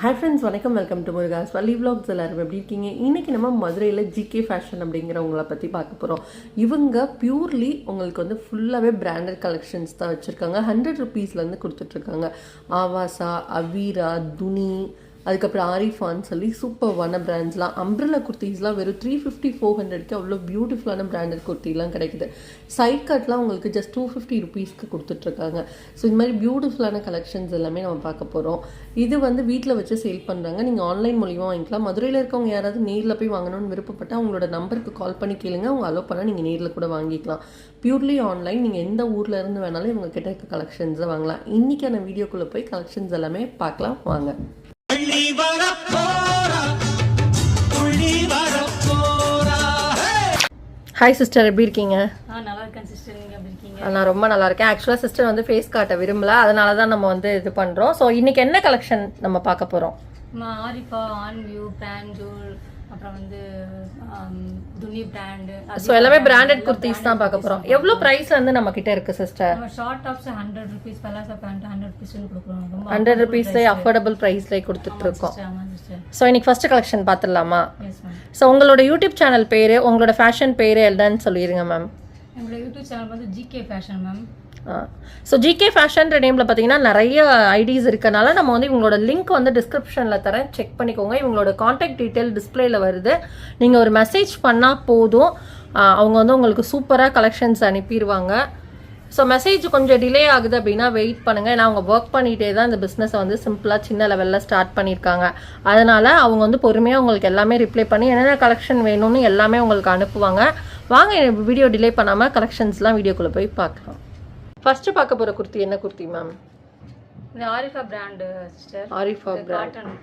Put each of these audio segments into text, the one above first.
Hi friends வணக்கம். Welcome to Murugas Valli vlogs எல்லாரும் எப்படி இருக்கீங்க? இன்னைக்கு நம்ம மதுரையில் ஜிகே ஃபேஷன் அப்படிங்கிறவங்கள பற்றி பார்க்க போகிறோம் இவங்க பியூர்லி உங்களுக்கு வந்து ஃபுல்லாகவே பிராண்டட் கலெக்ஷன்ஸ் தான் வச்சுருக்காங்க. ஹண்ட்ரட் ருபீஸ்லேருந்து கொடுத்துட்ருக்காங்க ஆவாசா அவீரா துனி அதுக்கப்புறம் ஆரிஃபான் சொல்லி சூப்பர்வான பிராண்ட்ஸ்லாம் அம்ப்ரலா குர்த்திஸ்லாம் வெறும் த்ரீ ஃபிஃப்டி ஃபோர் ஹண்ட்ரட்க்கு அவ்வளோ பியூட்டிஃபுல்லான பிராண்டட் குர்த்திலாம் கிடைக்குது. சைட் கட்லாம் உங்களுக்கு ஜஸ்ட் டூ ஃபிஃப்டி ருபீஸ்க்கு கொடுத்துட்ருக்காங்க. ஸோ இந்த மாதிரி பியூட்டிஃபுல்லான கலெக்ஷன்ஸ் எல்லாமே நம்ம பார்க்க போகிறோம் இது வந்து வீட்டில் வச்சு சேல் பண்ணுறாங்க நீங்கள் ஆன்லைன் மூலியமாக வாங்கிக்கலாம். மதுரையில் இருக்கவங்க யாராவது நேரில் போய் வாங்கணும்னு விருப்பப்பட்டால் அவங்களோட நம்பருக்கு கால் பண்ணி கேளுங்க. அவங்க அலோவ் பண்ணால் நீங்கள் நேரில் கூட வாங்கிக்கலாம். பியூர்லி ஆன்லைன் நீங்கள் எந்த ஊரில் இருந்து வேணாலும் இவங்க கிட்ட இருக்க கலெக்ஷன்ஸை வாங்கலாம். இன்றைக்கான வீடியோக்குள்ளே போய் கலெக்ஷன்ஸ் எல்லாமே பார்க்கலாம். வாங்க. வரப்போரா ஹாய் சிஸ்டர் எப்படி இருக்கீங்க? ஆ நல்லா இருக்கேன் சிஸ்டர் நீங்க எப்படி இருக்கீங்க? நான் ரொம்ப நல்லா இருக்கேன். ஆக்சுவலாக சிஸ்டர் வந்து ஃபேஸ் காட்ட விரும்பல. அதனால தான் நம்ம வந்து இது பண்ணுறோம் ஸோ இன்னைக்கு என்ன கலெக்ஷன் நம்ம பார்க்க போகிறோம் ஆரிஃபா ஆன் வியூ பிராண்ட் ஜூல் அப்புறம் வந்து துணி பிராண்டு ஸோ எல்லாமே பிராண்டட் குர்த்திஸ் தான் பார்க்க போகிறோம் எவ்வளோ ப்ரைஸ் வந்து நம்ம கிட்ட இருக்கு சிஸ்டர் நம்ம short tops hundred rupees palazzo pant hundred rupees கொடுக்குறோம். ரொம்ப ஹண்ட்ரட் ருபீஸ்லேயே அஃபோர்டபுள் ப்ரைஸ்லேயே ஆமா சிஸ்டர் ஸோ இன்னைக்கு ஃபர்ஸ்ட் கலெக்ஷன் பார்த்துடலாமா? ஸோ உங்களோட யூடியூப் சேனல் பேர் உங்களோட ஃபேஷன் பேர் என்னன்னு சொல்லிடுங்க மேம் எங்களோட யூடியூப் சேனல் வந்து GK fashion ma'am so GK ஃபேஷன்ற நேமில் பார்த்தீங்கன்னா நிறைய ஐடிஸ் இருக்கனால நம்ம வந்து இவங்களோட லிங்க் வந்து டிஸ்கிரிப்ஷனில் தரேன். செக் பண்ணிக்கோங்க. இவங்களோட காண்டாக்ட் டீட்டெயில் டிஸ்பிளேயில் வருது. நீங்கள் ஒரு மெசேஜ் பண்ணால் போதும். அவங்க வந்து உங்களுக்கு சூப்பராக கலெக்ஷன்ஸ் அனுப்பிடுவாங்க ஸோ மெசேஜ் கொஞ்சம் டிலே ஆகுது அப்படின்னா வெயிட் பண்ணுங்கள் ஏன்னா அவங்க ஒர்க் பண்ணிகிட்டே தான் இந்த பிஸ்னஸை வந்து சிம்பிளாக சின்ன லெவலில் ஸ்டார்ட் பண்ணியிருக்காங்க. அதனால் அவங்க வந்து பொறுமையாக உங்களுக்கு எல்லாமே ரிப்ளை பண்ணி என்னென்ன கலெக்ஷன் வேணும்னு எல்லாமே உங்களுக்கு அனுப்புவாங்க. வாங்க வீடியோ டிலே பண்ணாமல் கலெக்ஷன்ஸ்லாம் வீடியோக்குள்ளே போய் பார்க்கலாம். ஃபர்ஸ்ட் பார்க்க போற குர்த்தி என்ன குர்த்தி மேம் இந்த Arifa brand sister Arifa brand cotton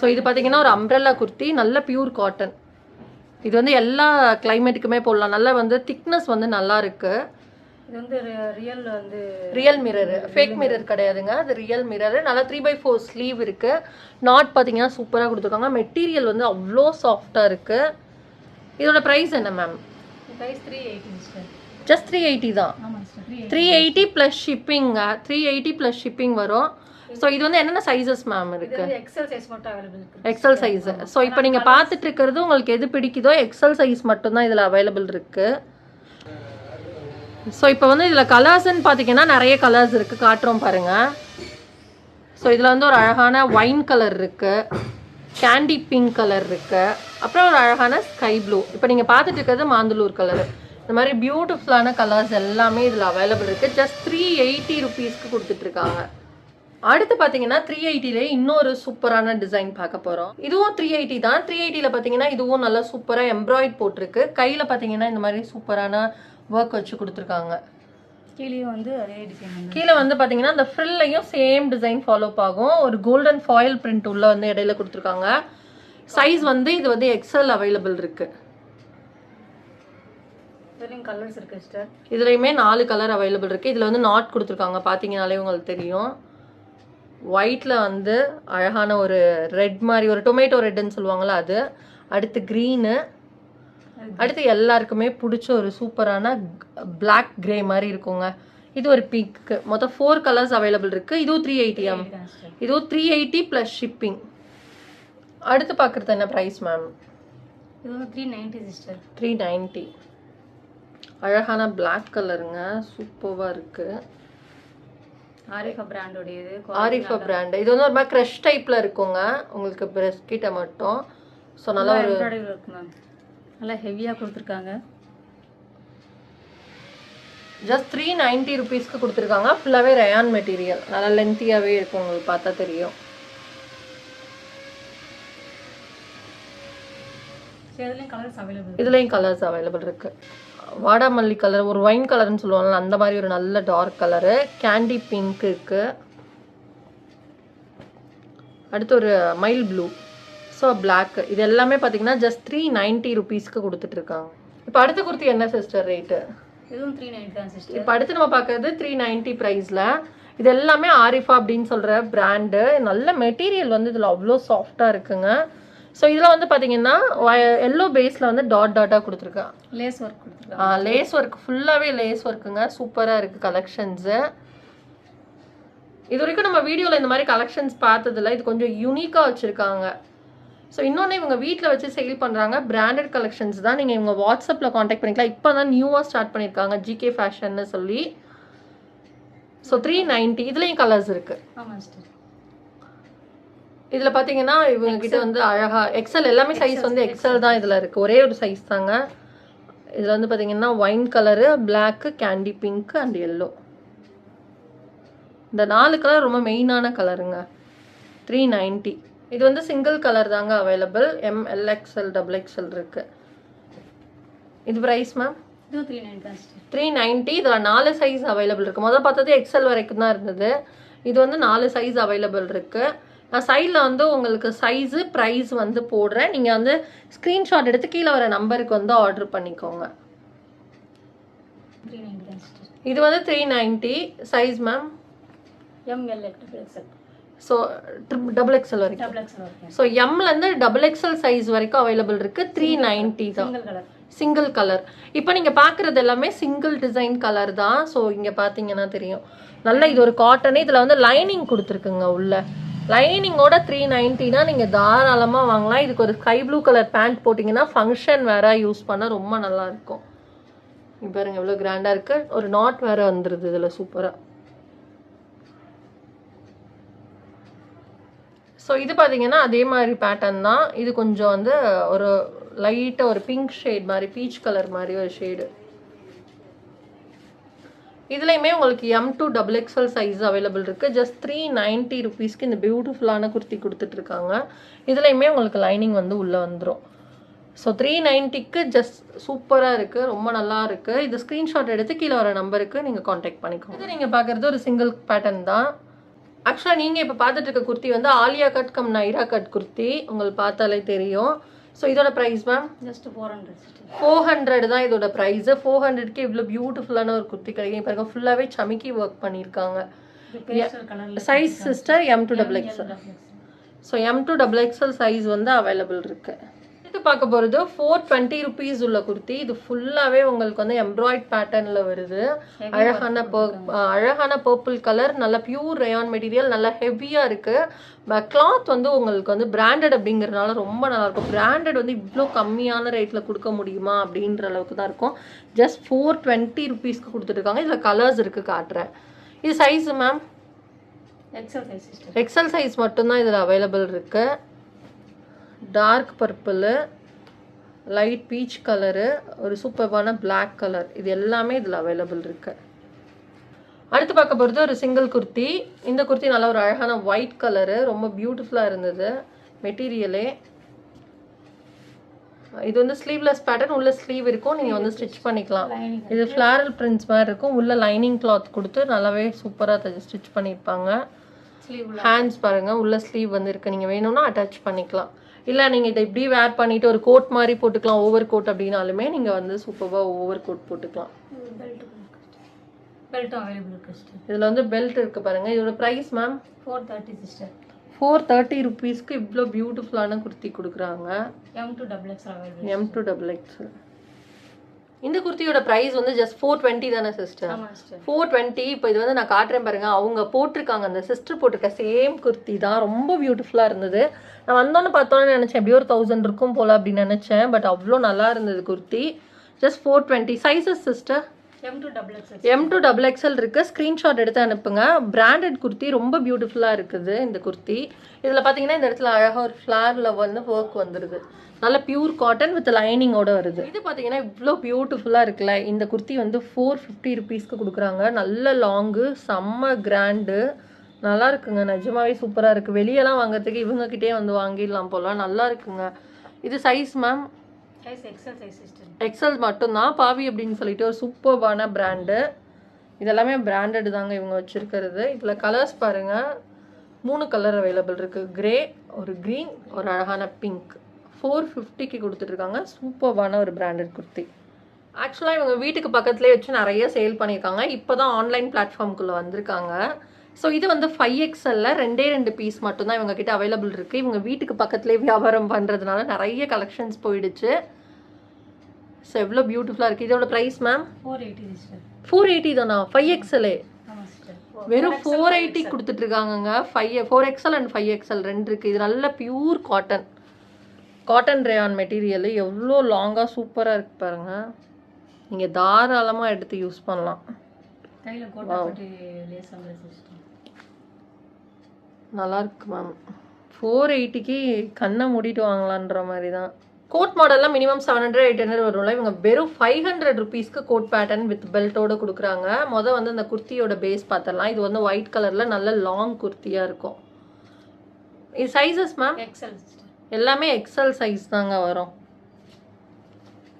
so இது பார்த்தீங்கன்னா ஒரு அம்ப்ரெல்லா குர்த்தி நல்ல பியூர் காட்டன் இது வந்து எல்லா கிளைமேட்டுக்குமே போடலாம். நல்லா வந்து திக்னஸ் வந்து நல்லா இருக்கு. இது வந்து ரியல் வந்து ரியல் மிரர் ஃபேக் மிரர் கிடையாதுங்க. அது ரியல் மிரர் நல்லா த்ரீ பை ஃபோர் ஸ்லீவ் இருக்கு. நாட் பார்த்தீங்கன்னா சூப்பராக கொடுத்துருக்காங்க. மெட்டீரியல் வந்து அவ்வளோ சாஃப்டாக இருக்கு. இதோட ப்ரைஸ் என்ன ma'am price three eighty just three eighty தான். த்ரீ எயிட்டி ப்ளஸ் ஷிப்பிங்க த்ரீ எயிட்டி ப்ளஸ் ஷிப்பிங் வரும். ஸோ இது வந்து என்னென்ன சைஸஸ் மேம் இருக்கு? எக்ஸல் சைஸ் மட்டும் அவைலபிள் இருக்கு. எக்ஸல் சைஸ் ஸோ இப்போ நீங்கள் பார்த்துட்டு இருக்கிறது உங்களுக்கு எது பிடிக்குதோ எக்ஸல் சைஸ் மட்டும்தான் இதில் அவைலபிள் இருக்கு. ஸோ இப்போ வந்து இதில் கலர்ஸ்ன்னு பார்த்தீங்கன்னா நிறைய கலர்ஸ் இருக்கு. காட்டுறோம் பாருங்க. ஸோ இதில் வந்து ஒரு அழகான ஒயின் கலர் இருக்கு. கேண்டி பிங்க் கலர் இருக்கு. அப்புறம் ஒரு அழகான ஸ்கை ப்ளூ இப்போ நீங்கள் பார்த்துட்டு இருக்கிறது மாந்தலூர் கலர் இந்த மாதிரி பியூட்டிஃபுல்லான கலர்ஸ் எல்லாமே இதில் அவைலபிள் இருக்கு. ஜஸ்ட் த்ரீ எயிட்டி ருபீஸ்க்கு கொடுத்துட்ருக்காங்க. அடுத்து பார்த்தீங்கன்னா த்ரீ எயிட்டிலே இன்னொரு சூப்பரான டிசைன் பார்க்க போகிறோம் இதுவும் த்ரீ எயிட்டி தான். த்ரீ எயிட்டியில் பார்த்தீங்கன்னா இதுவும் நல்லா சூப்பராக எம்ப்ராய்ட் போட்டிருக்கு. கையில் பார்த்தீங்கன்னா இந்த மாதிரி சூப்பரான ஒர்க் வச்சு கொடுத்துருக்காங்க. கீழே வந்து அதே டிசைன் கீழே வந்து பார்த்தீங்கன்னா அந்த ஃப்ரில்லையும் சேம் டிசைன் ஃபாலோ ஆகும். ஒரு கோல்டன் ஃபாயில் பிரிண்ட் உள்ள வந்து இடையில கொடுத்துருக்காங்க. சைஸ் வந்து இது வந்து எக்ஸல் அவைலபிள் இருக்கு. இதுலேயும் கலர்ஸ் இருக்கு சிஸ்டர் இதுலையுமே நாலு கலர் அவைலபிள் இருக்கு. இதில் வந்து நாட் கொடுத்துருக்காங்க. பார்த்தீங்கனாலே உங்களுக்கு தெரியும். ஒயிட்ல வந்து அழகான ஒரு ரெட் மாதிரி ஒரு டொமேட்டோ ரெட்னு சொல்லுவாங்கள்ல அது. அடுத்து க்ரீனு அடுத்து எல்லாருக்குமே பிடிச்ச ஒரு சூப்பரான Black கிரே மாதிரி இருக்குங்க. இது ஒரு பிங்க்கு மொத்தம் ஃபோர் கலர்ஸ் அவைலபிள் இருக்கு. இதுவும் த்ரீ தான் சிஸ்டர் இதுவும் த்ரீ எயிட்டி ப்ளஸ் ஷிப்பிங் அடுத்து பார்க்குறது என்ன ப்ரைஸ் மேம் இது three ninety sister three ninety அழகான Black கலருங்க சூப்பராக இருக்கு. ஆரிஃபா பிராண்டோடையது ஆரிஃபா பிராண்ட் இது வந்து ஒரு மாதிரி க்ரஷ் டைப்பில் இருக்குங்க. உங்களுக்கு பிரஸ்ட் கிட்ட மட்டும். ஸோ நல்லா ஒரு எம்ப்ராய்டரி இருக்கு மேம் நல்லா ஹெவியாக கொடுத்துருக்காங்க. ஜஸ்ட் த்ரீ நைன்ட்டி ருபீஸ்க்கு கொடுத்துருக்காங்க. ஃபுல்லாகவே ரயான் மெட்டீரியல் நல்லா லென்த்தியாகவே இருக்கும் உங்களுக்கு பார்த்தா தெரியும். இதுலேயும் கலர்ஸ் அவைலபிள் இதுலேயும் கலர்ஸ் அவைலபிள் இருக்கு. வாடாமல்லி கலர் ஒரு ஒயின் கலர்னு சொல்லுவாங்கல்ல அந்த மாதிரி ஒரு நல்ல டார்க் கலரு கேண்டி பிங்க் இருக்கு. அடுத்து ஒரு மைல் ப்ளூ ஸோ Black. இது எல்லாமே பார்த்தீங்கன்னா ஜஸ்ட் த்ரீ நைன்ட்டி ருபீஸ்க்கு கொடுத்துட்ருக்காங்க இப்போ அடுத்த குர்த்தி என்ன சிஸ்டர் ரேட்டு இதுவும் த்ரீ நைன்ட்டி தான் சிஸ்டர் இப்போ அடுத்து நம்ம பார்க்கறது த்ரீ நைன்ட்டி ப்ரைஸில் இது எல்லாமே ஆரிஃபா அப்படின்னு சொல்கிற பிராண்டு நல்ல மெட்டீரியல் வந்து இதில் அவ்வளோ சாஃப்டாக இருக்குங்க. ஸோ இதில் வந்து பார்த்தீங்கன்னா எல்லோ பேஸில் வந்து டாட் டாட்டாக கொடுத்துருக்கேன் லேஸ் ஒர்க் கொடுத்துருக்காங்க லேஸ் ஒர்க் ஃபுல்லாகவே லேஸ் ஒர்க்குங்க சூப்பராக இருக்குது கலெக்ஷன்ஸு இது வரைக்கும் நம்ம வீடியோவில் இந்த மாதிரி கலெக்ஷன்ஸ் பார்த்ததில்ல. இது கொஞ்சம் யூனிக்காக வச்சுருக்காங்க. ஸோ இன்னொன்று இவங்க வீட்டில் வச்சு சேல் பண்ணுறாங்க பிராண்டட் கலெக்ஷன்ஸ் தான். நீங்கள் இவங்க வாட்ஸ்அப்பில் காண்டாக்ட் பண்ணிக்கலாம். இப்போ தான் நியூவாக ஸ்டார்ட் பண்ணியிருக்காங்க ஜிகே ஃபேஷன்னு சொல்லி. ஸோ த்ரீ நைன்ட்டி இதுலேயும் கலர்ஸ் இருக்குது ஆமாம் சிஸ்டர் இதில் பார்த்தீங்கன்னா இவங்க கிட்ட வந்து அழகா எக்ஸல் எல்லாமே சைஸ் வந்து எக்ஸல் தான் இதில் இருக்குது ஒரே ஒரு சைஸ் தாங்க. இதில் வந்து பார்த்தீங்கன்னா wine colour black candy pink and yellow இந்த நாலு கலர் ரொம்ப மெயினான கலருங்க த்ரீ நைன்ட்டி இது வந்து சிங்கிள் கலர் தாங்க available M L XL double XL இருக்குது இது ப்ரைஸ் மேம் த்ரீ நைன்ட்டி இதில் நாலு சைஸ் அவைலபிள் இருக்குது முதல் பார்த்தது எக்ஸல் வரைக்கும் தான் இருந்தது. இது வந்து நாலு சைஸ் அவைலபிள் இருக்குது நான் சைடில் வந்து உங்களுக்கு சைஸு ப்ரைஸ் வந்து போடுறேன். நீங்கள் வந்து ஸ்க்ரீன்ஷாட் எடுத்து கீழே வர நம்பருக்கு வந்து ஆர்டர் பண்ணிக்கோங்க. இது வந்து three ninety size ma'am XL so double XL வரைக்கும். டபுள் எக்ஸ்எல் வரைக்கும். ஸோ எம்லேருந்து டபுள் எக்ஸல் சைஸ் வரைக்கும் அவைலபிள் இருக்குது த்ரீ நைன்ட்டி தான். சிங்கிள் கலர் இப்போ நீங்கள் பார்க்குறது எல்லாமே சிங்கிள் டிசைன் கலர் தான். ஸோ இங்கே பார்த்தீங்கன்னா தெரியும். நல்ல இது ஒரு காட்டனே இதில் வந்து லைனிங் கொடுத்துருக்குங்க உள்ள. லைனிங்கோட த்ரீ நைன்ட்டினா நீங்கள் தாராளமாக வாங்கலாம். இதுக்கு ஒரு ஸ்கை ப்ளூ கலர் பேண்ட் போட்டிங்கன்னா ஃபங்க்ஷன் வேற யூஸ் பண்ண ரொம்ப நல்லா இருக்கும் இங்க பாருங்க எவ்வளோ கிராண்டாக இருக்கு. ஒரு நாட் வேற வந்துடுது இதில் சூப்பராக ஸோ இது பார்த்தீங்கன்னா அதே மாதிரி பேட்டர்ன் தான். இது கொஞ்சம் வந்து ஒரு லைட்டாக ஒரு பிங்க் ஷேட் மாதிரி பீச் கலர் மாதிரி ஒரு ஷேடு இதுலேயுமே உங்களுக்கு M to double XL size available இருக்குது ஜஸ்ட் த்ரீ நைன்ட்டி ருபீஸ்க்கு இந்த பியூட்டிஃபுல்லான குர்த்தி கொடுத்துட்ருக்காங்க இதுலேயுமே உங்களுக்கு லைனிங் வந்து உள்ளே வந்துடும் ஸோ த்ரீ நைன்ட்டிக்கு ஜஸ்ட் சூப்பராக இருக்குது ரொம்ப நல்லா இருக்குது இது ஸ்க்ரீன்ஷாட் எடுத்து கீழே வர நம்பருக்கு நீங்கள் காண்டாக்ட் பண்ணிக்கோங்க. இது நீங்கள் பார்க்குறது ஒரு சிங்கிள் பேட்டர்ன் தான். ஆக்சுவலாக நீங்கள் இப்போ பார்த்துட்டு இருக்க குர்த்தி வந்து Alia cut cum Naira cut kurti. உங்களுக்கு பார்த்தாலே தெரியும். ஸோ இதோட price ma'am just four hundred four hundred தான் இதோட ப்ரைஸு ஃபோர் ஹண்ட்ரட்க்கு இவ்வளோ பியூட்டிஃபுல்லான ஒரு குர்த்தி கிடைக்கும் பாருங்க ஃபுல்லாகவே சமிக்கி ஒர்க் பண்ணியிருக்காங்க. Size sister M to double XL so M to double XL size வந்து அவைலபிள் இருக்கு. இது பார்க்க போகிறது ஃபோர் டுவெண்ட்டி ருபீஸ் உள்ள குர்த்தி. இது ஃபுல்லாகவே உங்களுக்கு வந்து எம்ப்ராய்ட் பேட்டர்னில் வருது. அழகான அழகான பர்பிள் கலர் நல்ல பியூர் ரயான் மெட்டீரியல் நல்லா ஹெவியாக இருக்குது கிளாத் வந்து உங்களுக்கு வந்து பிராண்டட் அப்படிங்கிறதுனால ரொம்ப நல்லா இருக்கும் பிராண்டட் வந்து இவ்வளோ கம்மியான ரேட்டில் கொடுக்க முடியுமா அப்படின்ற அளவுக்கு தான் இருக்கும். ஜஸ்ட் ஃபோர் டுவெண்ட்டி ருபீஸ்க்கு கொடுத்துட்ருக்காங்க இதில் கலர்ஸ் இருக்குது காட்டுறேன் இது size ma'am XL size sister XL size மட்டும்தான் இதில் அவைலபிள் இருக்கு. Dark purple light peach colour ஒரு சூப்பர்பான Black கலர் இது எல்லாமே இதில் அவைலபிள் இருக்கு. அடுத்து பார்க்க போகிறது ஒரு சிங்கிள் குர்த்தி. இந்த குர்த்தி நல்ல ஒரு அழகான ஒயிட் கலரு ரொம்ப பியூட்டிஃபுல்லாக இருந்தது. மெட்டீரியலே இது வந்து ஸ்லீவ்லெஸ் பேட்டர்ன் உள்ள ஸ்லீவ் இருக்கும். நீங்கள் வந்து ஸ்டிச் பண்ணிக்கலாம். இது ஃப்ளாரல் பிரிண்ட்ஸ் மாதிரி இருக்கும். உள்ள லைனிங் கிளாத் கொடுத்து நல்லாவே சூப்பராக ஸ்டிச் பண்ணியிருப்பாங்க. ஹேண்ட்ஸ் பாருங்க. உள்ள ஸ்லீவ் வந்து இருக்கு. நீங்க வேணும்னா அட்டாச் பண்ணிக்கலாம். இல்ல நீங்க இதை இப்படி வேர் பண்ணிட்டு ஒரு கோட் மாதிரி போட்டுக்கலாம் ஓவர் கோட் அப்படின்னாலுமே நீங்க வந்து சூப்பராக ஓவர் கோட் போட்டுக்கலாம். இதுல வந்து பெல்ட் இருக்கு பாருங்க. இதோட price ma'am four thirty sister four thirty ருபீஸ்க்கு இவ்வளோ பியூட்டிஃபுல்லான குர்த்தி கொடுக்குறாங்க. M to double X M to double X இந்த குர்த்தியோட ப்ரைஸ் வந்து ஜஸ்ட் ஃபோர் டுவெண்ட்டி தானே சிஸ்டர் ஃபோர் டுவெண்ட்டி இப்போ இது வந்து நான் காட்டுறேன் பாருங்க. அவங்க போட்டிருக்காங்க அந்த சிஸ்டர் போட்டிருக்க சேம் குர்த்தி தான். ரொம்ப பியூட்டிஃபுல்லாக இருந்தது. நான் வந்தோன்னு பார்த்தோன்னு நினச்சேன் எப்படியோ ஒரு தௌசண்ட் இருக்கும் போல அப்படின்னு நினச்சேன். பட் அவ்வளோ நல்லா இருந்தது kurti. Just four twenty sizes sister M to double X M to double XL இருக்குது ஸ்க்ரீன்ஷாட் எடுத்து அனுப்புங்க. பிராண்டட் குர்த்தி ரொம்ப பியூட்டிஃபுல்லாக இருக்குது இந்த குர்த்தி. இதில் பார்த்தீங்கன்னா இந்த இடத்துல அழகாக ஒரு ஃப்ளாரில் வந்து ஒர்க் வந்துடுது நல்ல பியூர் காட்டன் வித் லைனிங்கோட வருது. இது பார்த்தீங்கன்னா இவ்வளோ பியூட்டிஃபுல்லாக இருக்குல்ல. இந்த குர்த்தி வந்து ஃபோர் ஃபிஃப்டி ருபீஸ்க்கு கொடுக்குறாங்க. நல்ல லாங்கு செம்ம கிராண்டு நல்லா இருக்குங்க. நிஜமாவே சூப்பராக இருக்குது வெளியெல்லாம் வாங்குறதுக்கு இவங்ககிட்டயே வந்து வாங்கிடலாம் போல. நல்லா இருக்குங்க. இது சைஸ் மேம் எக்ஸல் சைஸ் மட்டும்தான் பாவி அப்படின்னு சொல்லிட்டு ஒரு சூப்பர்பான பிராண்டு இதெல்லாமே பிராண்டட் தாங்க இவங்க வச்சுருக்கிறது. இதில் கலர்ஸ் பாருங்கள் மூணு கலர் அவைலபிள் இருக்குது கிரே ஒரு க்ரீன் ஒரு அழகான பிங்க் ஃபோர் ஃபிஃப்டிக்கு கொடுத்துட்ருக்காங்க. சூப்பர்பான ஒரு பிராண்டட் குர்த்தி. ஆக்சுவலாக இவங்க வீட்டுக்கு பக்கத்துலேயே வச்சு நிறைய சேல் பண்ணியிருக்காங்க. இப்போ தான் ஆன்லைன் பிளாட்ஃபார்முக்குள்ளே வந்திருக்காங்க. ஸோ இது வந்து ஃபைவ் எக்ஸல்ல ரெண்டே ரெண்டு பீஸ் மட்டும்தான் இவங்க கிட்ட அவைலபிள் இருக்குது இவங்க வீட்டுக்கு பக்கத்துலேயே வியாபாரம் பண்ணுறதுனால நிறைய கலெக்ஷன்ஸ் போயிடுச்சு. ஸோ எவ்வளோ பியூட்டிஃபுல்லாக இருக்குது இதோட price ma'am four eighty four eighty தானா? ஃபைவ் எக்ஸலே வெறும் ஃபோர் எயிட்டி கொடுத்துட்டு இருக்காங்கங்க five four XL and five XL ரெண்டு இருக்குது இது நல்ல pure cotton cotton rayon material எவ்வளோ லாங்காக சூப்பராக இருக்கு பாருங்க. நீங்கள் தாராளமாக எடுத்து யூஸ் பண்ணலாம். கையில கோட்டாப்பட்டி லேஸ் வந்து சிஸ்டம் நல்லா இருக்கு மேம் ஃபோர் எயிட்டிக்கு கண்ணை மூடிட்டு வாங்கலான்ற மாதிரி தான் கோட் மாடல்லாம் minimum seven hundred eight hundred வரும்ல இவங்க வெறும் ஃபைவ் ஹண்ட்ரட் ருபீஸ்க்கு கோட் பேட்டர்ன் வித் பெல்ட்டோட கொடுக்குறாங்க. மொதல் வந்து அந்த குர்த்தியோட பேஸ் பார்த்துடலாம் இது வந்து ஒயிட் கலரில் நல்ல லாங் குர்த்தியாக இருக்கும். இது சைஸஸ் மேம் எக்ஸல் எல்லாமே எக்ஸல் சைஸ் தாங்க வரும்.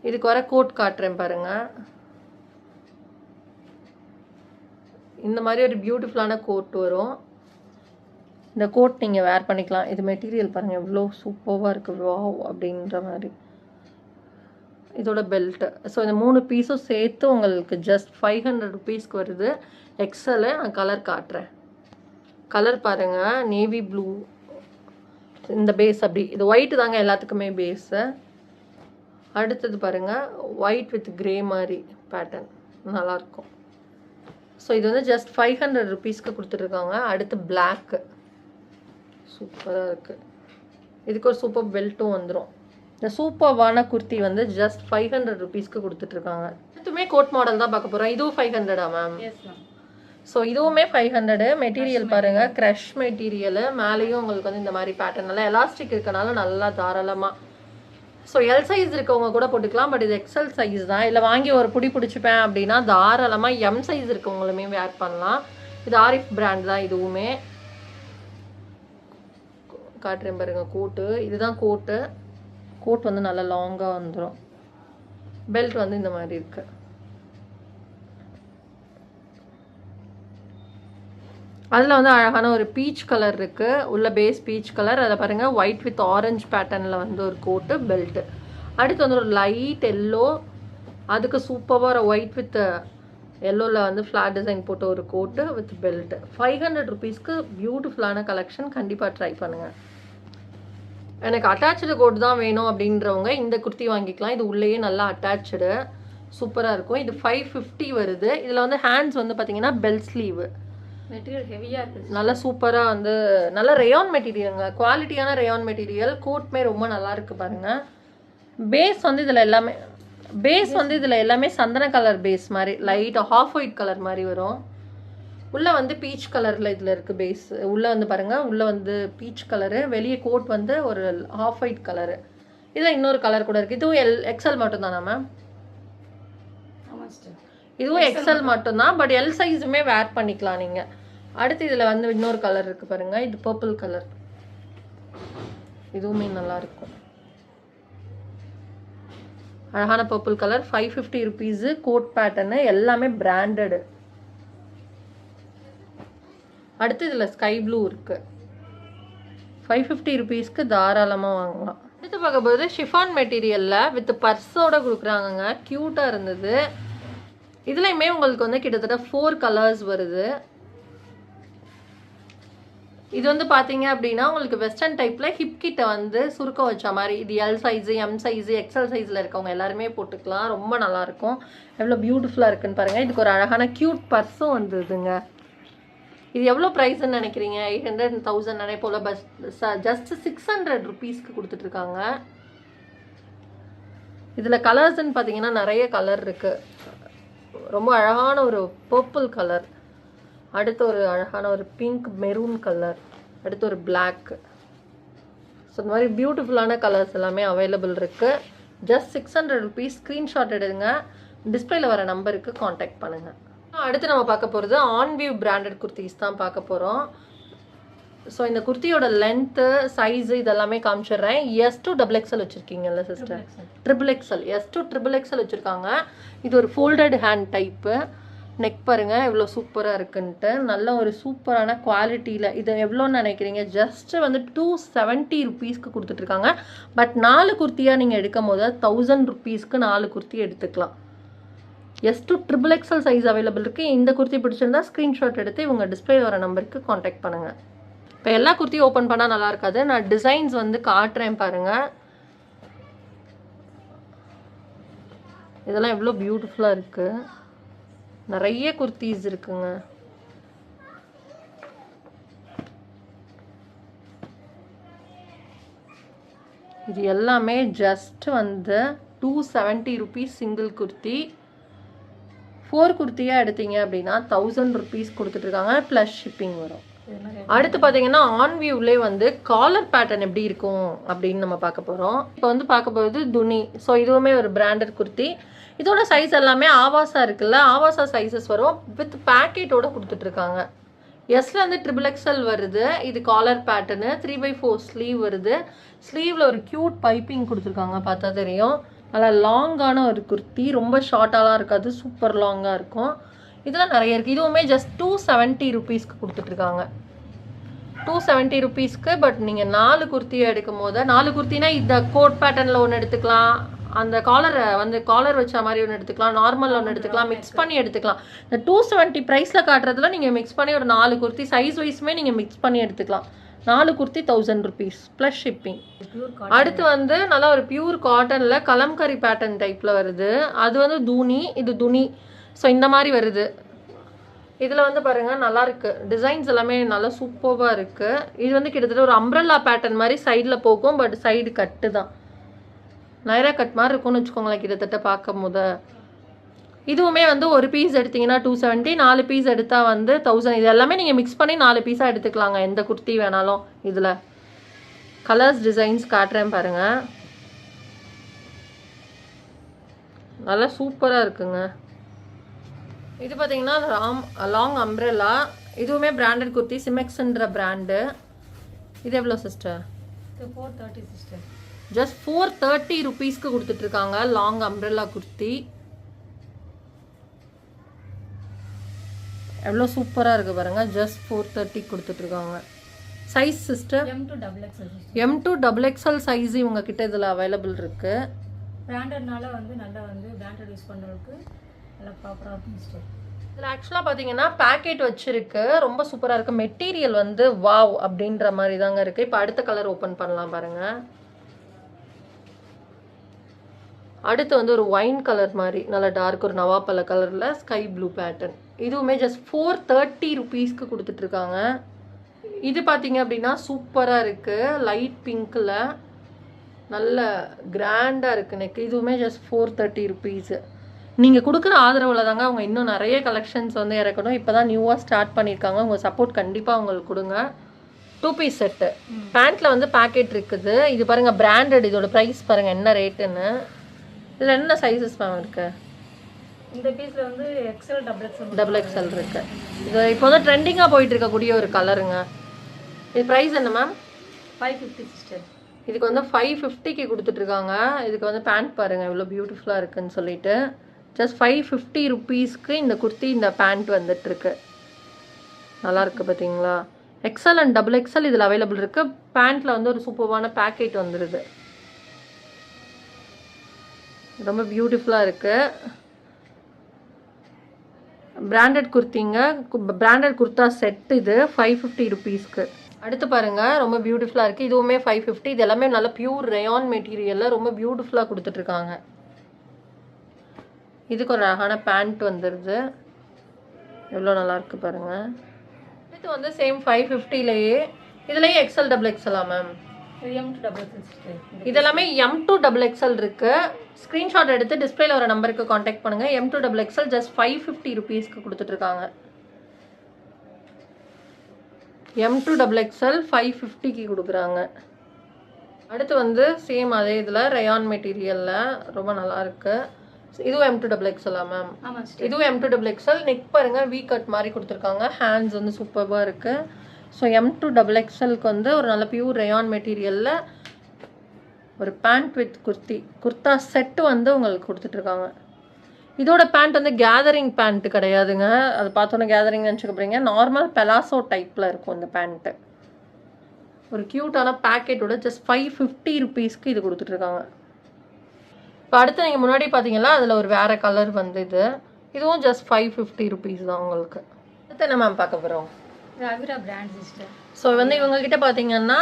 இதுக்கு வர கோட் காட்டுறேன் பாருங்க. இந்த மாதிரி ஒரு பியூட்டிஃபுல்லான கோட் வரும். இந்த கோட் நீங்கள் வேர் பண்ணிக்கலாம். இது மெட்டீரியல் பாருங்கள் எவ்வளோ சூப்பராக இருக்குது வாவ் அப்படின்ற மாதிரி. இதோட பெல்ட்டு ஸோ இந்த மூணு பீஸும் சேர்த்து உங்களுக்கு ஜஸ்ட் ஃபைவ் ஹண்ட்ரட் ருபீஸ்க்கு வருது. எக்ஸலு நான் கலர் காட்டுறேன். கலர் பாருங்கள் நேவி ப்ளூ இந்த பேஸ் அப்படி. இது ஒயிட்டு தாங்க எல்லாத்துக்குமே பேஸு அடுத்தது பாருங்க. ஒயிட் வித் கிரே மாதிரி பேட்டர்ன் நல்லாயிருக்கும் ஸோ இது வந்து ஜஸ்ட் ஃபைவ் ஹண்ட்ரட் ருபீஸ்க்கு கொடுத்துட்ருக்காங்க அடுத்து பிளாக்கு சூப்பராக இருக்குது இதுக்கு ஒரு சூப்பர் பெல்ட்டும் வந்துடும் இந்த சூப்பர்வான குர்த்தி வந்து ஜஸ்ட் ஃபைவ் ஹண்ட்ரட் ருபீஸ்க்கு கொடுத்துட்ருக்காங்க. அடுத்துமே கோட் மாடல் தான் பார்க்க போகிறோம் இதுவும் ஃபைவ் ஹண்ட்ரடா மேம் ஸோ இதுவுமே ஃபைவ் ஹண்ட்ரடு மெட்டீரியல் பாருங்க. க்ரஷ் மெட்டீரியல் மேலேயும் உங்களுக்கு வந்து இந்த மாதிரி பேட்டர்ன் நல்லா எலாஸ்டிக் இருக்கனால நல்லா தாராளமாக ஸோ எல் சைஸ் இருக்கவங்க கூட போட்டுக்கலாம் பட் இது எக்ஸல் சைஸ் தான். இல்லை வாங்கி ஒரு புடி பிடிச்சிப்பேன் அப்படின்னா தாராளமாக எம் சைஸ் இருக்கவங்களுமே வேர் பண்ணலாம். இது ஆரிஃப் பிராண்ட் தான் இதுவுமே. காட்டுறேன் பாருங்க கோட்டு இதுதான் கோட்டு கோட் வந்து நல்லா லாங்காக வந்துடும் பெல்ட் வந்து இந்த மாதிரி இருக்குது அதில் வந்து அழகான ஒரு பீச் கலர் இருக்குது உள்ள பேஸ் பீச் கலர் அதை பாருங்கள் ஒயிட் வித் ஆரஞ்சு பேட்டர்னில் வந்து ஒரு கோட்டு பெல்ட்டு அடுத்து வந்து ஒரு லைட் எல்லோ அதுக்கு சூப்பராக ஒயிட் வித் எல்லோவில் வந்து ஃப்ளாட் டிசைன் போட்ட ஒரு coat with belt five hundred ருபீஸ்க்கு பியூட்டிஃபுல்லான கலெக்ஷன் கண்டிப்பாக ட்ரை பண்ணுங்கள் எனக்கு அட்டாச்சு கோட் தான் வேணும் அப்படின்றவங்க இந்த குர்த்தி வாங்கிக்கலாம். இது உள்ளேயே நல்லா அட்டாச்சு சூப்பராக இருக்கும். இது ஃபைவ் ஃபிஃப்டி வருது. இதில் வந்து ஹேண்ட்ஸ் வந்து பார்த்தீங்கன்னா பெல் ஸ்லீவு மெட்டீரியல் ஹெவியாக இருக்குது நல்லா சூப்பராக வந்து நல்ல ரேயான் மெட்டீரியலுங்க குவாலிட்டியான ரேயான் மெட்டீரியல் கோட்மே ரொம்ப நல்லா இருக்கு பாருங்க. பேஸ் வந்து இதில் எல்லாமே பேஸ் வந்து இதில் எல்லாமே சந்தன கலர் பேஸ் மாதிரி லைட் ஹாஃப் ஒயிட் கலர் மாதிரி வரும். உள்ளே வந்து பீச் கலரில் இதில் இருக்குது பேஸ் உள்ளே வந்து பாருங்க உள்ளே வந்து பீச் கலரு வெளியே கோட் வந்து ஒரு ஹாஃப் ஒயிட் கலரு இதில் இன்னொரு கலர் கூட இருக்குது இதுவும் எல் எக்ஸல் மட்டும் தானா மேம் இதுவும் எக்ஸல் மட்டும்தான் பட் எல் சைஸுமே வேர் பண்ணிக்கலாம் நீங்கள் அடுத்து இதில் வந்து இன்னொரு கலர் இருக்குது பாருங்க இது பர்பிள் கலர் இதுவுமே நல்லா இருக்கும். அழகான purple colour five fifty rupees coat pattern எல்லாமே பிராண்டடு அடுத்து இதில் ஸ்கை ப்ளூ இருக்குது ஃபைவ் ஃபிஃப்டி ருபீஸ்க்கு தாராளமாக வாங்கலாம். அடுத்து பார்க்கும்போது ஷிஃபான் மெட்டீரியலில் வித் பர்ஸோட கொடுக்குறாங்கங்க. க்யூட்டாக இருந்தது. இதுலையுமே உங்களுக்கு வந்து கிட்டத்தட்ட ஃபோர் கலர்ஸ் வருது. இது வந்து பார்த்தீங்க அப்படின்னா உங்களுக்கு வெஸ்டர்ன் டைப்பில் ஹிப் கிட்ட வந்து சுருக்க வச்ச மாதிரி இது L size M size XL சைஸில் இருக்கவங்க எல்லாருமே போட்டுக்கலாம். ரொம்ப நல்லாயிருக்கும் எவ்வளோ பியூட்டிஃபுல்லாக இருக்குன்னு பாருங்கள் இதுக்கு ஒரு அழகான க்யூட் பர்ஸும் வந்துதுங்க. இது எவ்வளோ ப்ரைஸ்ன்னு நினைக்கிறீங்க? எயிட் ஹண்ட்ரட் தௌசண்ட் நினை போல் பஸ் ஜஸ்ட் சிக்ஸ் ஹண்ட்ரட் ருபீஸ்க்கு கொடுத்துட்ருக்காங்க இதில் கலர்ஸ்ன்னு பார்த்தீங்கன்னா நிறைய கலர் இருக்குது ரொம்ப அழகான ஒரு பர்பிள் கலர் அடுத்து ஒரு அழகான ஒரு பிங்க் மெரூன் கலர் அடுத்து ஒரு Black. ஸோ இந்த மாதிரி பியூட்டிஃபுல்லான கலர்ஸ் எல்லாமே அவைலபிள் இருக்குது just six hundred rupees screenshot எடுங்க. டிஸ்பிளேல வர நம்பருக்கு காண்டாக்ட் பண்ணுங்கள் அடுத்து நம்ம பார்க்க போகிறது ஆன் வியூ பிராண்டட் குர்த்திஸ் தான் பார்க்க போகிறோம் ஸோ இந்த குர்த்தியோட லென்த்து சைஸு இதெல்லாமே காமிச்சிடுறேன். S to double XL வச்சுருக்கீங்கல்ல sister triple XL S to triple XL வச்சுருக்காங்க. இது ஒரு ஃபோல்டட் ஹேண்ட் டைப்பு நெக் பாருங்க எவ்வளோ சூப்பராக இருக்குன்ட்டு. நல்ல ஒரு சூப்பரான குவாலிட்டியில் இது எவ்வளோன்னு நினைக்கிறீங்க? ஜஸ்ட் வந்து டூ செவன்ட்டி ருபீஸ்க்கு கொடுத்துட்ருக்காங்க பட் நாலு குர்த்தியாக நீங்கள் எடுக்கும் போது தௌசண்ட் ருபீஸ்க்கு நாலு குர்த்தி எடுத்துக்கலாம். S to triple XL size available இருக்குது இந்த குர்த்தி பிடிச்சிருந்தா ஸ்க்ரீன்ஷாட் எடுத்து இவங்க டிஸ்பிளேயில் வர நம்பருக்கு காண்டாக்ட் பண்ணுங்கள் இப்போ எல்லா குர்த்தியும் ஓப்பன் பண்ணால் நல்லா இருக்காது. நான் டிசைன்ஸ் வந்து காட்டுறேன் பாருங்கள் இதெல்லாம் எவ்வளோ பியூட்டிஃபுல்லாக இருக்குது நிறைய குர்த்திஸ் இருக்குங்க. இது எல்லாமே ஜஸ்ட் வந்து two seventy rupees single kurti. Four குர்த்தியாக எடுத்தீங்க அப்படின்னா தௌசண்ட் ருபீஸ் கொடுத்துட்ருக்காங்க ப்ளஸ் ஷிப்பிங் வரும். அடுத்து பார்த்தீங்கன்னா ஆன் வியூலே வந்து காலர் பேட்டர்ன் எப்படி இருக்கும் அப்படின்னு நம்ம பார்க்க போகிறோம் இப்போ வந்து பார்க்க போகிறது துணி. ஸோ இதுவுமே ஒரு பிராண்டட் குர்த்தி. இதோட சைஸ் எல்லாமே ஆவாசா இருக்குல்ல ஆவாசா சைஸஸ் வரும். வித் பேக்கெட்டோட கொடுத்துட்ருக்காங்க. எஸ்ல வந்து ட்ரிபிள் எக்ஸ்எல் வருது. இது collar pattern three by four sleeve வருது. ஸ்லீவில் ஒரு க்யூட் பைப்பிங் கொடுத்துருக்காங்க பார்த்தா தெரியும். நல்லா லாங்கான ஒரு குர்த்தி. ரொம்ப ஷார்ட்டாலாம் இருக்காது. சூப்பர் லாங்காக இருக்கும். இதெல்லாம் நிறைய இருக்குது இதுவுமே ஜஸ்ட் டூ செவன்ட்டி ருபீஸ்க்கு கொடுத்துட்ருக்காங்க. டூ செவன்ட்டி ருபீஸ்க்கு பட் நீங்கள் நாலு குர்த்தியை எடுக்கும் போது நாலு குர்த்தினா இந்த கோட் பேட்டர்னில் ஒன்று எடுத்துக்கலாம். அந்த காலரை வந்து காலர் வச்ச மாதிரி ஒன்று எடுத்துக்கலாம். நார்மல் ஒன்று எடுத்துக்கலாம். மிக்ஸ் பண்ணி எடுத்துக்கலாம். இந்த டூ செவன்ட்டி ப்ரைஸில் காட்டுறதுல நீங்கள் மிக்ஸ் பண்ணி ஒரு நாலு குர்த்தி சைஸ் வைஸுமே நீங்கள் மிக்ஸ் பண்ணி எடுத்துக்கலாம். நாலு kurti thousand rupees plus shipping அடுத்து வந்து நல்லா ஒரு பியூர் காட்டனில் கலம்கரி பேட்டர்ன் டைப்பில் வருது. அது வந்து துணி இது துணி. ஸோ இந்த மாதிரி வருது. இதில் வந்து பாருங்கள் நல்லாயிருக்கு டிசைன்ஸ் எல்லாமே நல்லா சூப்பராக இருக்குது இது வந்து கிட்டத்தட்ட ஒரு அம்ப்ரல்லா பேட்டர்ன் மாதிரி சைடில் போகும் பட் சைடு கட்டு தான். நைரா கட் மாதிரி இருக்கும்னு வச்சுக்கோங்களேன் கிட்டத்தட்ட பார்க்கும் போது. இதுவுமே வந்து ஒரு பீஸ் எடுத்தீங்கன்னா டூ செவன்ட்டி நாலு பீஸ் எடுத்தால் வந்து தௌசண்ட் இது எல்லாமே நீங்கள் மிக்ஸ் பண்ணி நாலு பீஸாக எடுத்துக்கலாங்க. எந்த குர்த்தி வேணாலும் இதில். கலர்ஸ் டிசைன்ஸ் காட்டுறேன் பாருங்கள் நல்லா சூப்பராக இருக்குங்க. இது பார்த்தீங்கன்னா ராம் லாங் அம்ப்ரெல்லா இதுவுமே பிராண்டட் குர்த்தி சிமெக்ஸ்ன்ற பிராண்டு இது எவ்வளோ sister four thirty sister just four thirty ருபீஸ்க்கு கொடுத்துட்ருக்காங்க லாங் அம்ப்ரெல்லா குர்த்தி. எவ்வளோ சூப்பராக இருக்குது பாருங்கள் ஜஸ்ட் ஃபோர் தேர்ட்டி கொடுத்துட்ருக்காங்க. Size sister M to double XL sister M to double XL size இவங்க கிட்ட இதில் அவைலபிள் இருக்குது பிராண்டட்னால வந்து நல்லா வந்து பிராண்டட் யூஸ் பண்ணுறதுக்கு நல்லா ப்ராப்பராக இருக்கும் சிஸ்டர் இதில் ஆக்சுவலாக பார்த்தீங்கன்னா பேக்கெட் வச்சிருக்கு. ரொம்ப சூப்பராக இருக்குது மெட்டீரியல் வந்து வாவ் அப்படின்ற மாதிரி தாங்க இருக்குது இப்போ அடுத்த கலர் ஓப்பன் பண்ணலாம் பாருங்கள் அடுத்து வந்து ஒரு ஒயின் கலர் மாதிரி நல்ல டார்க் ஒரு நவாப்பழ கலரில் ஸ்கை ப்ளூ பேட்டர்ன் இதுவுமே ஜஸ்ட் ஃபோர் தேர்ட்டி ருபீஸ்க்கு கொடுத்துட்ருக்காங்க. இது பார்த்தீங்க அப்படின்னா சூப்பராக இருக்குது லைட் பிங்க்கில் நல்ல கிராண்டாக இருக்கு நெக் இதுவுமே ஜஸ்ட் ஃபோர் தேர்ட்டி ருபீஸு நீங்கள் கொடுக்குற ஆதரவில் தாங்க அவங்க இன்னும் நிறைய கலெக்ஷன்ஸ் வந்து இறக்கணும். இப்போ தான் நியூவாக ஸ்டார்ட் பண்ணியிருக்காங்க. உங்கள் சப்போர்ட் கண்டிப்பாக அவங்களுக்கு கொடுங்க. டூ பீஸ் செட்டு பேண்ட்டில் வந்து பேக்கெட் இருக்குது. இது பாருங்கள் பிராண்டட் இதோட ப்ரைஸ் பாருங்கள் என்ன ரேட்டுன்னு இதில் என்ன சைஸஸ் மேம் இருக்கு? இந்த பீஸில் வந்து XL double XL double XL இருக்கு. இது இப்போ தான் ட்ரெண்டிங்காக போயிட்டு இருக்கக்கூடிய ஒரு கலருங்க இது ப்ரைஸ் என்ன மேம் ஃபைவ் ஃபிஃப்டி சிஸ்டர் இதுக்கு வந்து ஃபைவ் ஃபிஃப்டிக்கு கொடுத்துட்ருக்காங்க இதுக்கு வந்து பேண்ட் பாருங்கள் இவ்வளோ பியூட்டிஃபுல்லாக இருக்குன்னு சொல்லிட்டு. ஜஸ்ட் ஃபைவ் ஃபிஃப்டி ருபீஸ்க்கு இந்த குர்த்தி இந்த பேண்ட் வந்துட்டுருக்கு நல்லா இருக்கு பார்த்தீங்களா எக்ஸல் அண்ட் டபுள் எக்ஸல் இதில் அவைலபிள் இருக்கு. பேண்ட்டில் வந்து ஒரு சூப்பர்வான பேக்கெட் வந்துடுது ரொம்ப பியூட்டிஃபுல்லாக இருக்கு. பிராண்டட் குர்த்திங்க பிராண்டட் குர்த்தா செட் இது ஃபைவ் ஃபிஃப்டி ருபீஸ்க்கு அடுத்து பாருங்கள் ரொம்ப பியூட்டிஃபுல்லாக இருக்குது இதுவுமே ஃபைவ் ஃபிஃப்டி இது எல்லாமே நல்லா பியூர் ரயான் மெட்டீரியலில் ரொம்ப பியூட்டிஃபுல்லாக கொடுத்துட்ருக்காங்க. இதுக்கு ஒரு அழகான பேண்ட் வந்துடுது எவ்வளோ நல்லாயிருக்கு பாருங்கள் இது வந்து சேம் ஃபைவ் ஃபிஃப்டிலேயே இதுலேயே எக்ஸல் டபுள் எக்ஸலா மேம் இதெல்லாமே எம் டூ டபுள் எக்ஸல் இருக்கு. ஸ்க்ரீன்ஷாட் எடுத்து டிஸ்பிளேல ஒரு நம்பருக்கு காண்டாக்ட் பண்ணுங்க. M to double XL just five fifty ருபீஸ்க்கு கொடுத்துட்டு இருக்காங்க M to double XL five ஃபிஃப்டிக்கு கொடுக்குறாங்க. அடுத்து வந்து சேம் அதே இதில் ரயான் மெட்டீரியலில் ரொம்ப நல்லா இருக்கு. இதுவும் எம் டூ டபுள் எக்ஸலா மேம் இதுவும் M two double XL neck பாருங்க வி கட் மாதிரி கொடுத்துருக்காங்க. ஹேண்ட்ஸ் வந்து சூப்பராக இருக்கு. ஸோ எம் டூ டபுள் எக்ஸ்எல்க்கு வந்து ஒரு நல்ல பியூர் ரயான் மெட்டீரியலில் ஒரு pant with kurti kurta set வந்து உங்களுக்கு கொடுத்துட்ருக்காங்க. இதோட பேண்ட் வந்து கேதரிங் பேண்ட் கிடையாதுங்க. அது பார்த்தோன்னே கேதரிங் நினச்சிக்க போறீங்க நார்மல் பெலாசோ டைப்பில் இருக்கும் இந்த பேண்ட்டு ஒரு க்யூட்டான பேக்கெட்டோட ஜஸ்ட் ஃபைவ் ஃபிஃப்டி ருபீஸ்க்கு இது கொடுத்துட்ருக்காங்க. இப்போ அடுத்து நீங்கள் முன்னாடி பார்த்தீங்கன்னா அதில் ஒரு வேறு கலர் வந்து இது இதுவும் ஜஸ்ட் ஃபைவ் ஃபிஃப்டி ருபீஸ் தான் உங்களுக்கு. அடுத்து என்ன மேம் பார்க்க போகிறோம் அவிரா பிராண்ட் சிஸ்டர் ஸோ வந்து இவங்க கிட்ட பார்த்தீங்கன்னா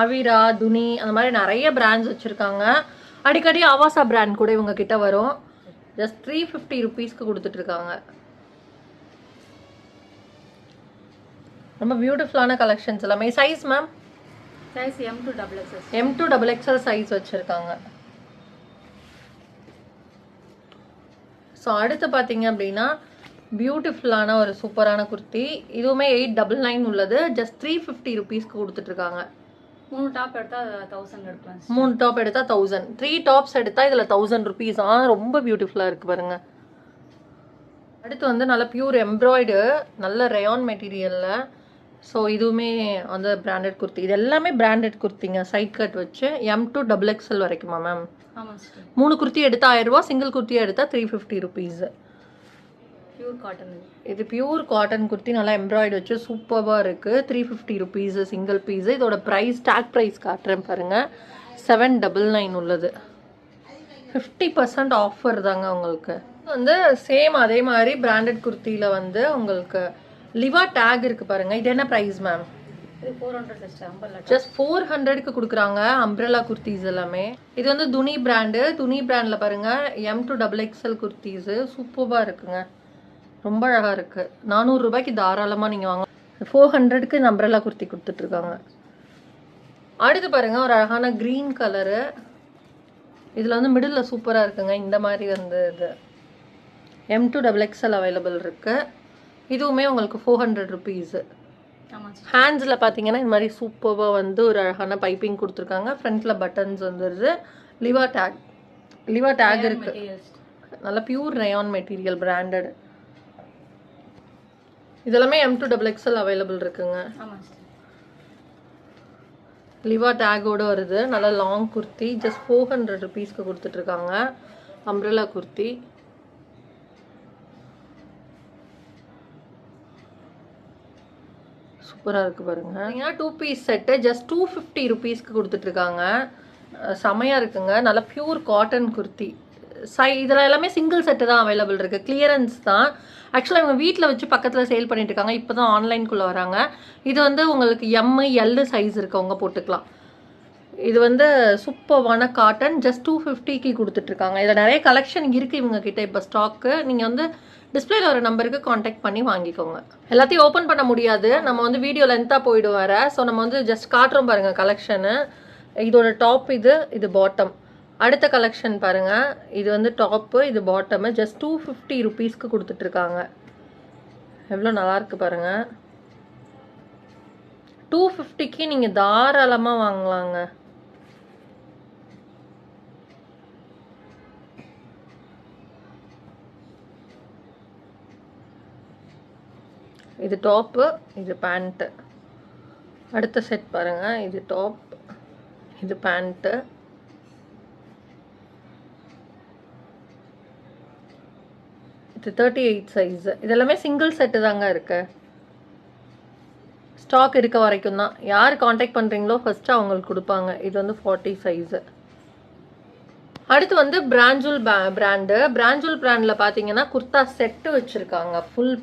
அவிரா துனி அந்த மாதிரி நிறைய பிராண்ட்ஸ் வச்சுருக்காங்க. அடிக்கடி ஆவாசா பிராண்ட் கூட இவங்க கிட்ட வரும். ஜஸ்ட் த்ரீ ஃபிஃப்டி ருபீஸ்க்கு கொடுத்துட்ருக்காங்க. ரொம்ப பியூட்டிஃபுல்லான கலெக்ஷன்ஸ் எல்லாமே. Size ma'am size M two double XS M two double XL size வச்சுருக்காங்க. ஸோ அடுத்து பார்த்தீங்க அப்படின்னா பியூட்டிஃபுல்லான ஒரு சூப்பரான குர்த்தி. இதுவுமே எயிட் டபுள் நைன் உள்ளது. ஜஸ்ட் த்ரீ ஃபிஃப்டி ருபீஸ்க்கு கொடுத்துட்ருக்காங்க. மூணு டாப் எடுத்தால் தௌசண்ட் எடுக்கலாம் மூணு டாப் எடுத்தால் தௌசண்ட் த்ரீ டாப்ஸ் எடுத்தால் இதில் தௌசண்ட் ருபீஸ் ஆ ரொம்ப பியூட்டிஃபுல்லாக இருக்குது பாருங்க. அடுத்து வந்து நல்ல பியூர் எம்ப்ராய்டு நல்ல ரயான் மெட்டீரியலில் ஸோ இதுவுமே அந்த பிராண்டட் குர்த்தி. இது எல்லாமே பிராண்டட் குர்த்திங்க. சைட் கட் வச்சு எம் டு டபுள் எக்ஸ்எல் வரைக்குமா மேம் மூணு குர்த்தி எடுத்தால் ஆயிரம் ரூபா சிங்கிள் குர்த்தியாக எடுத்தால் three fifty rupees pure cotton இது பியூர் காட்டன் குர்த்தி நல்லா எம்ப்ராய்டு வச்சு சூப்பராக இருக்குது three fifty rupees single piece இதோட ப்ரைஸ் டேக் ப்ரைஸ் காட்டுறேன் பாருங்கள் செவன் டபுள் நைன் உள்ளது. ஃபிஃப்டி பர்சன்ட் ஆஃபர் தாங்க உங்களுக்கு. வந்து சேம் அதே மாதிரி பிராண்டட் குர்த்தியில் வந்து உங்களுக்கு லிவா டேக் இருக்குது பாருங்கள் இது என்ன ப்ரைஸ் மேம் ஜஸ்ட் ஃபோர் ஹண்ட்ரட்க்கு கொடுக்குறாங்க அம்ப்ரெல்லா குர்த்திஸ் எல்லாமே. இது வந்து துணி பிராண்டு துணி பிராண்டில் பாருங்க M two double XL kurtis. சூப்பராக இருக்குங்க. ரொம்ப அழகாக இருக்கு. நானூறு ரூபாய்க்கு தாராளமாக நீங்கள் வாங்க. ஃபோர் ஹண்ட்ரட்க்கு இந்த அம்ப்ரெல்லா குர்த்தி கொடுத்துட்ருக்காங்க. அடுத்து பாருங்க ஒரு அழகான க்ரீன் கலரு இதில் வந்து மிடில் சூப்பராக இருக்குங்க. இந்த மாதிரி வந்து இது. M two double XL available இருக்கு. இதுவுமே உங்களுக்கு ஃபோர் ஹண்ட்ரட் ருபீஸு ஹேண்ட்ஸில் பார்த்தீங்கன்னா இந்த மாதிரி சூப்பராக வந்து ஒரு அழகான பைப்பிங் கொடுத்துருக்காங்க. ஃப்ரண்ட்டில் பட்டன்ஸ் வந்துடுது லிவா டேக் லிவா டேக் இருக்கு. மெட்டீரியல்ஸ் நல்ல பியூர் ரயான் மெட்டீரியல் பிராண்டட் இதெல்லாமே M two double XL available இருக்குங்க. லிவா டேகோட வருது. நல்ல long kurti just four hundred ருபீஸ்க்கு கொடுத்துட்ருக்காங்க. அம்ப்ரெல்லா குர்த்தி சூப்பராக இருக்குது பாருங்க. ஏன்னா two piece set just two fifty ருபீஸ்க்கு கொடுத்துட்ருக்காங்க. செமையாக இருக்குங்க. நல்ல பியூர் காட்டன் குர்த்தி சை இதில் எல்லாமே சிங்கிள் செட்டு தான் அவைலபிள் இருக்குது கிளியரன்ஸ் தான். ஆக்சுவலாக இவங்க வீட்டில் வச்சு பக்கத்தில் சேல் பண்ணிட்டு இருக்காங்க. இப்போ தான் ஆன்லைனுக்குள்ளே வராங்க. இது வந்து உங்களுக்கு எம்மு எல்லு சைஸ் இருக்கவங்க போட்டுக்கலாம். இது வந்து சூப்பர்வான காட்டன் ஜஸ்ட் டூ ஃபிஃப்டிக்கு கொடுத்துட்ருக்காங்க இதில் நிறைய கலெக்ஷன் இருக்குது இவங்கக்கிட்ட இப்போ ஸ்டாக்கு நீங்கள் வந்து டிஸ்பிளேல ஒரு நம்பருக்கு காண்டாக்ட் பண்ணி வாங்கிக்கோங்க. எல்லாத்தையும் ஓப்பன் பண்ண முடியாது. நம்ம வந்து வீடியோ லென்த்தாக போயிடும் வேற ஸோ நம்ம வந்து ஜஸ்ட் காட்டுறோம் பாருங்கள் கலெக்ஷனு இதோட டாப் இது இது பாட்டம் அடுத்த கலெக்ஷன் பாருங்க. இது வந்து டாப்பு இது பாட்டமு ஜஸ்ட் டூ ஃபிஃப்டி ருபீஸ்க்கு கொடுத்துட்ருக்காங்க எவ்வளோ நல்லாயிருக்கு பாருங்கள் டூ ஃபிஃப்டிக்கு நீங்கள் தாராளமாக வாங்கலாங்க. இது டாப்பு இது பேண்ட்டு அடுத்த செட் பாருங்கள் இது டாப் இது பேண்ட்டு இது தேர்ட்டி எயிட் சைஸ் இதெல்லாமே சிங்கிள் செட்டு தாங்க இருக்கு. ஸ்டாக் இருக்க வரைக்கும் தான். யார் காண்டாக்ட் பண்ணுறீங்களோ ஃபஸ்ட்டு அவங்களுக்கு கொடுப்பாங்க. இது வந்து ஃபார்ட்டி சைஸு அடுத்து வந்து பிராஞ்சூல் பிராண்டு பிராஞ்சூல் பிராண்டில் பார்த்தீங்கன்னா குர்தா செட்டு வச்சுருக்காங்க. ஃபுல்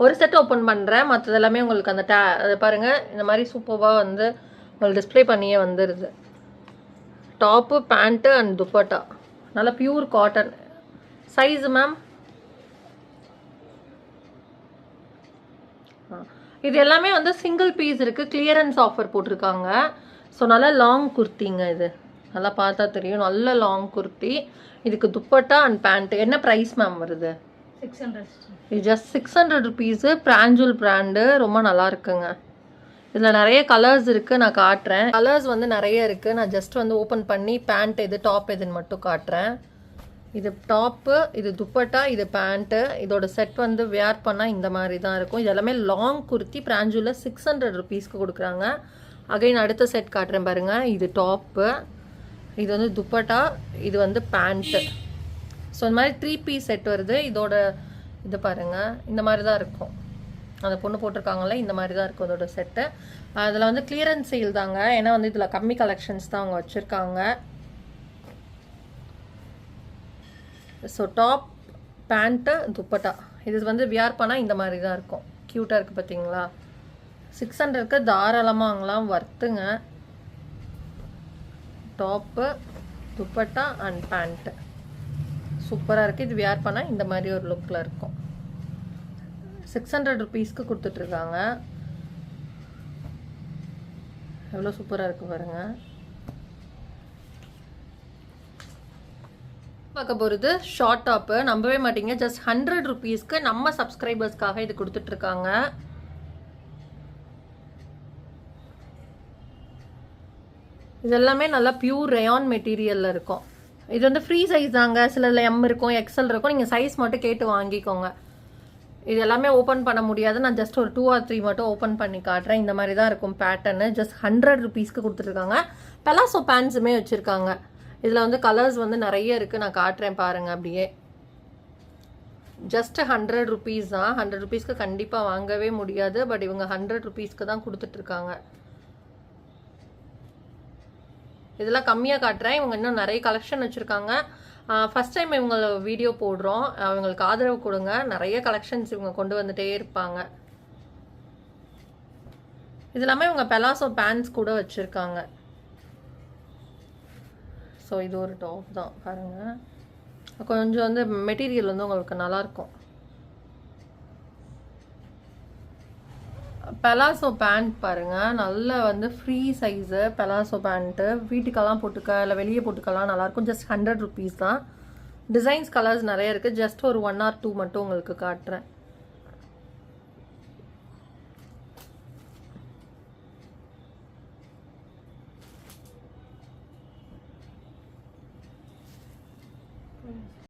ஒரு செட் ஓப்பன் பண்ணுறேன் மற்றது எல்லாமே உங்களுக்கு அந்த டே அதை பாருங்கள் இந்த மாதிரி சூப்பராக வந்து உங்களுக்கு டிஸ்ப்ளே பண்ணியே வந்துடுது டாப்பு பேண்ட்டு அண்ட் துப்பட்டா நல்லா பியூர் காட்டன் சைஸு மேம் இது எல்லாமே வந்து சிங்கிள் பீஸ் இருக்குது கிளியரன்ஸ் ஆஃபர் போட்டிருக்காங்க. ஸோ நல்லா லாங் குர்த்திங்க இது. நல்லா பார்த்தா தெரியும். நல்ல லாங் குர்த்தி. இதுக்கு துப்பட்டா அண்ட் பேண்ட்டு என்ன ப்ரைஸ் மேம் வருது? Six hundred just six hundred rupees பிராஞ்சூல் brand ரொம்ப நல்லா இருக்குங்க. இதில் நிறைய கலர்ஸ் இருக்குது நான் காட்டுறேன். கலர்ஸ் வந்து நிறைய இருக்குது நான் ஜஸ்ட் வந்து ஓப்பன் பண்ணி பேண்ட் எது டாப் எதுன்னு மட்டும் காட்டுறேன். இது டாப்பு இது துப்பட்டா இது பேண்ட்டு. இதோட செட் வந்து வேர் பண்ணால் இந்த மாதிரி தான் இருக்கும். இது எல்லாமே லாங் குர்த்தி பிராஞ்சூலில் சிக்ஸ் ஹண்ட்ரட் ருபீஸ்க்கு கொடுக்குறாங்க. அகைன் அடுத்த செட் காட்டுறேன் பாருங்கள் இது டாப்பு இது வந்து துப்பட்டா இது வந்து பேண்ட்டு. ஸோ இந்த மாதிரி த்ரீ பீஸ் செட் வருது. இதோட இது பாருங்கள் இந்த மாதிரி தான் இருக்கும். அந்த பொண்ணு போட்டிருக்காங்கல்ல இந்த மாதிரி தான் இருக்கும் அதோட செட்டு அதில் வந்து கிளியரன்ஸ் சேல் தாங்க. ஏன்னா வந்து இதில் கம்மி கலெக்ஷன்ஸ் தான் அவங்க வச்சுருக்காங்க. So top pant dupatta. இது வந்து வியார் பண்ணால் இந்த மாதிரி தான் இருக்கும். க்யூட்டாக இருக்குது பார்த்தீங்களா சிக்ஸ் ஹண்ட்ரட்க்கு தாராளமாக வாங்கலாம் வர்த்துங்க டாப்பு துப்பட்டா அண்ட் பேண்ட்டு சூப்பராக இருக்குது இது வியார் பண்ணால் இந்த மாதிரி ஒரு லுக்கில் இருக்கும். சிக்ஸ் ஹண்ட்ரட் ருபீஸ்க்கு கொடுத்துட்ருக்காங்க எவ்வளோ சூப்பராக இருக்குது பாருங்கள் பார்க்க போகிறது ஷார்ட் டாப்பு நம்பவே மாட்டீங்க. ஜஸ்ட் ஹண்ட்ரட் ருபீஸ்க்கு நம்ம சப்ஸ்கிரைபர்ஸ்க்காக இது கொடுத்துட்ருக்காங்க. இது எல்லாமே நல்லா பியூர் ரயான் மெட்டீரியலில் இருக்கும். இது வந்து ஃப்ரீ சைஸ் தாங்க. சிலதில் எம் இருக்கும் எக்ஸல் இருக்கும். நீங்கள் சைஸ் மட்டும் கேட்டு வாங்கிக்கோங்க. இது எல்லாமே ஓப்பன் பண்ண முடியாது. நான் ஜஸ்ட் ஒரு டூ ஆர் த்ரீ மட்டும் ஓப்பன் பண்ணி காட்டுறேன். இந்த மாதிரி தான் இருக்கும் பேட்டர்னு ஜஸ்ட் ஹண்ட்ரட் ருபீஸ்க்கு கொடுத்துருக்காங்க பெலாசோ பேண்ட்ஸுமே வச்சுருக்காங்க. இதில் வந்து கலர்ஸ் வந்து நிறைய இருக்குது நான் காட்டுறேன் பாருங்கள் அப்படியே. ஜஸ்ட் ஹண்ட்ரட் ருபீஸ் தான். ஹண்ட்ரட் ருபீஸ்க்கு கண்டிப்பாக வாங்கவே முடியாது. பட் இவங்க ஹண்ட்ரட் ருபீஸ்க்கு தான் கொடுத்துட்ருக்காங்க இதெல்லாம் கம்மியாக காட்டுறேன். இவங்க இன்னும் நிறைய கலெக்ஷன் வச்சுருக்காங்க. ஃபஸ்ட் டைம் இவங்க வீடியோ போடுறோம். அவங்களுக்கு ஆதரவு கொடுங்க. நிறைய கலெக்ஷன்ஸ் இவங்க கொண்டு வந்துகிட்டே இருப்பாங்க. இது எல்லாமே இவங்க பெலாசோ பேண்ட்ஸ் கூட வச்சுருக்காங்க. ஸோ இது ஒரு டாப் தான் பாருங்கள் கொஞ்சம் வந்து மெட்டீரியல் வந்து உங்களுக்கு நல்லாயிருக்கும் பெலாசோ பேண்ட் பாருங்கள் நல்ல வந்து ஃப்ரீ சைஸு பெலாசோ பேண்ட்டு வீட்டுக்கெல்லாம் போட்டுக்க இல்லை வெளியே போட்டுக்கலாம் நல்லாயிருக்கும் ஜஸ்ட் ஹண்ட்ரட் ருபீஸ் தான். டிசைன்ஸ் கலர்ஸ் நிறைய இருக்குது ஜஸ்ட் ஒரு ஒன் ஆர் டூ மட்டும் உங்களுக்கு காட்டுறேன்.